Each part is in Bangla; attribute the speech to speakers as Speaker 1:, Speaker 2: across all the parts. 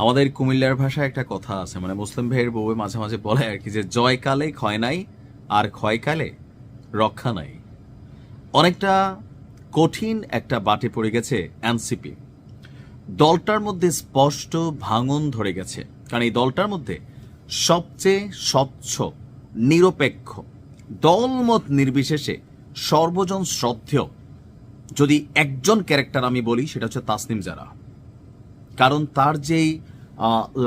Speaker 1: আমাদের কুমিল্লার ভাষায় একটা কথা আছে মানে মুসলিম ভাইয়ের বউ মাঝে মাঝে বলে আর কি যে, জয়কালে ক্ষয় নাই আর ক্ষয়কালে রক্ষা নাই। অনেকটা কঠিন একটা বাটে পড়ে গেছে এনসিপি। দলটার মধ্যে স্পষ্ট ভাঙন ধরে গেছে, কারণ এই দলটার মধ্যে সবচেয়ে স্বচ্ছ, নিরপেক্ষ, দলমত নির্বিশেষে সর্বজন শ্রদ্ধেয়। যদি একজন ক্যারেক্টার আমি বলি, সেটা হচ্ছে তাসনিম জারা। কারণ তার যেই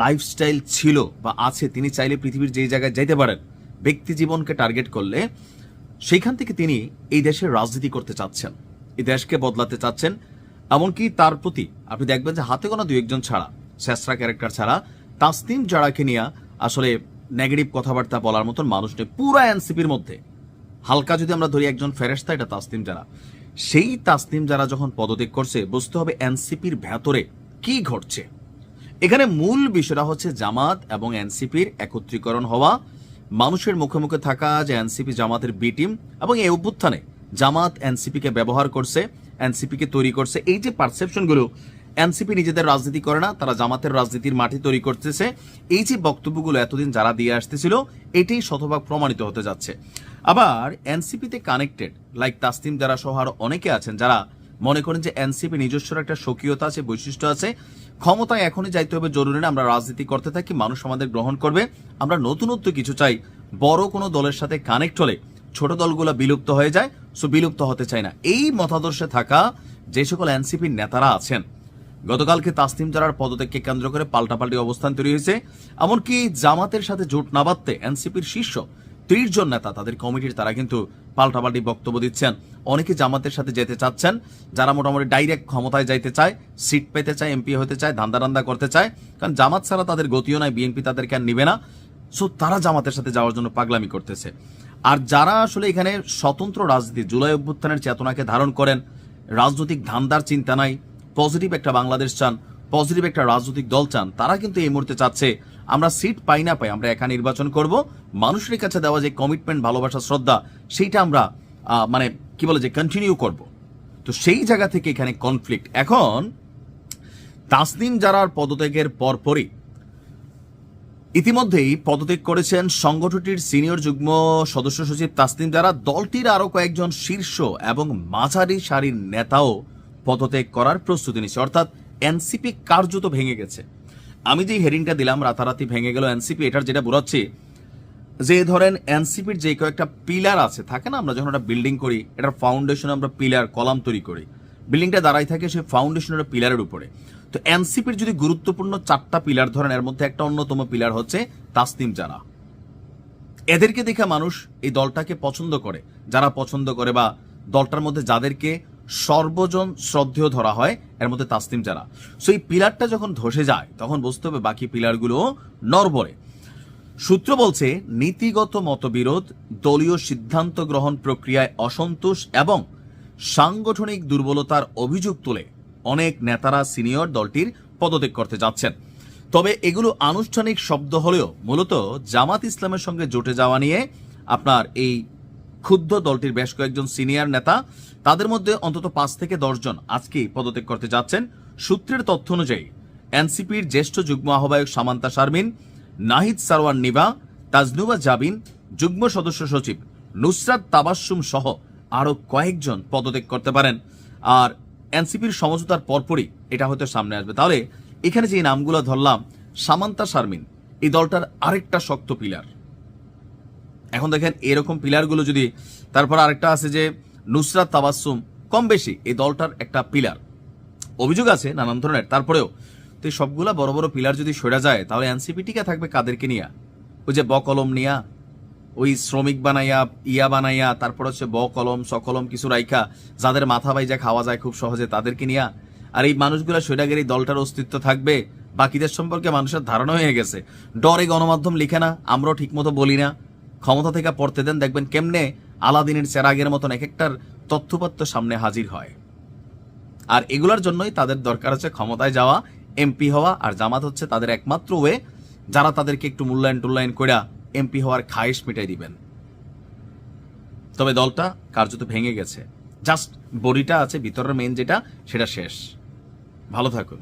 Speaker 1: লাইফস্টাইল ছিল বা আছে, তিনি চাইলে পৃথিবীর যেই জায়গায় যাইতে পারেন, ব্যক্তি জীবনকে টার্গেট করলে সেইখান থেকে তিনি এই দেশের রাজনীতি করতে চাচ্ছেন, এই দেশকে বদলাতে চাচ্ছেন। এমনকি তার প্রতি আপনি দেখবেন যে হাতে গোনা দু একজন ছাড়া শেষরা ক্যারেক্টার ছাড়া, তাসনিম জারাকে নিয়ে আসলে নেগেটিভ কথাবার্তা বলার মতন মানুষ নেই, পুরো এনসিপির মধ্যে। হালকা যদি আমরা ধরি একজন ফেরেস্তা এটা তাসনিম যারা সেই তাসনিম যারা যখন পদত্যাগ করছে, বুঝতে হবে এনসিপির ভেতরে কি ঘটছে। এখানে মূল বিষয়টা হচ্ছে জামাত এবং এনসিপির একত্রীকরণ হওয়া, মানুষের মুখে থাকা যে এনসিপি জামাতের বি টিম এবং এই অভ্যুত্থানে জামাত এনসিপিকে ব্যবহার করছে, এনসিপিকে তৈরি করছে। এই যে পারসেপশনগুলো এনসিপি নিজেদের রাজনীতি করে না, তারা জামাতের রাজনীতির মাটি তৈরি করতেছে। এই যে বক্তব্যগুলো এতদিন যারা দিয়ে আসতেছিল, এটাই শতভাগ প্রমাণিত হতে যাচ্ছে। আবার এনসিপিতে কানেক্টেড লাইক তাসতিম যারা সহ আরও অনেকে আছেন, যারা মনে করেন যে এনসিপি নিজস্ব একটা স্বকীয়তা আছে, বৈশিষ্ট্য আছে। ক্ষমতায় এখনই যাইতে হবে, জরুরি না। আমরা রাজনীতি করতে থাকি, মানুষ আমাদের গ্রহণ করবে। আমরা নতুনত্ব কিছু চাই, বড় কোনো দলের সাথে কানেক্ট হলে ছোট দলগুলো বিলুপ্ত হয়ে যায় সো বিলুপ্ত হতে চায় না। এই মতাদর্শে থাকা যে সকল এনসিপির নেতারা আছেন, গতকালকে তাসনিম জারার পদত্যাগকে কেন্দ্র করে পাল্টাপাল্টি অবস্থান তৈরি হয়েছে। এমনকি জামাতের সাথে জোট না বাঁধতে এনসিপির শীর্ষ জন নেতা তাদের কমিটির তারা কিন্তু পাল্টাপাল্টি বক্তব্য দিচ্ছেন। অনেকে জামাতের সাথে যেতে চাচ্ছেন, যারা মোটামুটি ডাইরেক্ট ক্ষমতায় যাইতে চায় সিট পেতে চায় এমপি হতে চায়, ধান্দা রান্দা করতে চায়, কারণ জামাত ছাড়া তাদের গতিও নাই বিএনপি তাদেরকে আর নিবে না। সো তারা জামাতের সাথে যাওয়ার জন্য পাগলামি করতেছে। আর যারা আসলে এখানে স্বতন্ত্র রাজনীতি, জুলাই অভ্যুত্থানের চেতনাকে ধারণ করেন, রাজনৈতিক ধান্দার চিন্তা নাই পজিটিভ একটা বাংলাদেশ চান পজিটিভ একটা রাজনৈতিক দল চান, তারা কিন্তু এই মুহূর্তে চাচ্ছে আমরা সিট পাই না পাই, আমরা একা নির্বাচন করব। মানুষের কাছে দেওয়া যে কমিটমেন্ট ভালোবাসা, শ্রদ্ধা সেইটা আমরা মানে কি বলে যে কন্টিনিউ করব। তো সেই জায়গা থেকে এখানে কনফ্লিক্ট এখন, তাসনিম জারার পদত্যাগের পরপরই ইতিমধ্যেই পদত্যাগ করেছেন সংগঠনটির সিনিয়র যুগ্ম সদস্য সচিব তাসনিম দ্বারা দলটির আরও কয়েকজন শীর্ষ এবং মাঝারি সারির নেতাও পদত্যাগ করার প্রস্তুতি নিচ্ছে অর্থাৎ এনসিপি কার্যত ভেঙে গেছে। আমি যে হেডিংটা দিলাম, রাতারাতি ভেঙে গেল এনসিপি এটার যেটা বোঝাচ্ছি যে ধরেন এনসিপির যে কয়েকটা পিলার আছে, থাকে না, আমরা যখন একটা বিল্ডিং করি, এটার ফাউন্ডেশন আমরা পিলার কলাম তৈরি করি। বিল্ডিংটা দাঁড়াই থাকে সেই ফাউন্ডেশনের পিলারের উপরে। তো এনসিপির যদি গুরুত্বপূর্ণ চারটা পিলার ধরেন, এর মধ্যে একটা অন্যতম পিলার হচ্ছে তাসনিম জানা। এদেরকে দেখে মানুষ এই দলটাকে পছন্দ করে। যারা পছন্দ করে বা দলটার মধ্যে যাদেরকে সর্বজন শ্রদ্ধেয় ধরা হয়, এর মধ্যে তাসলিম যারা। সো এই পিলারটা যখন ধসে যায়, তখন বুঝতে হবে বাকি পিলারগুলো নরবরে সূত্র বলছে, নীতিগত মতবিরোধ, দলীয় সিদ্ধান্ত গ্রহণ প্রক্রিয়ায় অসন্তোষ এবং সাংগঠনিক দুর্বলতার অভিযোগ তুলে অনেক নেতারা সিনিয়র দলটির পদত্যাগ করতে যাচ্ছেন। তবে এগুলো আনুষ্ঠানিক শব্দ হলেও মূলত জামাত ইসলামের সঙ্গে জোটে যাওয়া নিয়ে আপনার এই ক্ষুব্ধ দলটির বেশ কয়েকজন সিনিয়র নেতা, তাদের মধ্যে অন্তত পাঁচ থেকে দশজন আজকেই পদত্যাগ করতে যাচ্ছেন। সূত্রের তথ্য অনুযায়ী, এনসিপির জ্যেষ্ঠ যুগ্ম আহ্বায়ক সামান্তা শারমিন, নাহিদ সারওয়ান নিবা তাজনুবা জাবিন, যুগ্ম সদস্য সচিব নুসরাত তাবাসসুম সহ আরও কয়েকজন পদত্যাগ করতে পারেন। আর এনসিপির সমঝোতার পরপরই এটা হয়তো সামনে আসবে। তাহলে এখানে যে নামগুলো ধরলাম, সামান্তা শারমিন, এই দলটার আরেকটা শক্ত পিলার এখন দেখেন এরকম পিলারগুলো যদি, তারপর আরেকটা আছে যে নুসরাত তাবাসুম কম বেশি এই দলটার একটা পিলার। অভিযোগ আছে নানান ধরনের। তারপরেও, তো এই সবগুলা বড় বড় পিলার যদি সরে যায়, তাহলে এনসিপি টিকে থাকবে কাদেরকে নিয়া? ওই যে ব কলম নিয়া, ওই শ্রমিক বানাইয়া, ইয়া বানাইয়া, তারপর হচ্ছে ব কলম সকলম কিছু রাইখা, যাদের মাথা বাইজা খাওয়া যায় খুব সহজে তাদেরকে নিয়া? আর এই মানুষগুলা সৈরাগের এই দলটার অস্তিত্ব থাকবে? বাকিদের সম্পর্কে মানুষের ধারণা হয়ে গেছে। ডরে গণমাধ্যম লিখে না, আমরাও ঠিকমতো বলি না। ক্ষমতা থেকে পড়তে দেন, দেখবেন কেমনে আলাদিনের চেরাগের মতন এক একটার তথ্যপত্র সামনে হাজির হয়। আর এগুলোর জন্যই তাদের দরকার হচ্ছে ক্ষমতায় যাওয়া এমপি হওয়া, আর জামাত হচ্ছে তাদের একমাত্র ওয়ে যারা তাদেরকে একটু মূল্যায়ন টুল্যায়ন করে এমপি হওয়ার খায়েশ মিটাই দিবেন। তবে দলটা কার্যত ভেঙে গেছে। জাস্ট বডিটা আছে, ভিতরের মেন যেটা, সেটা শেষ। ভালো থাকুন।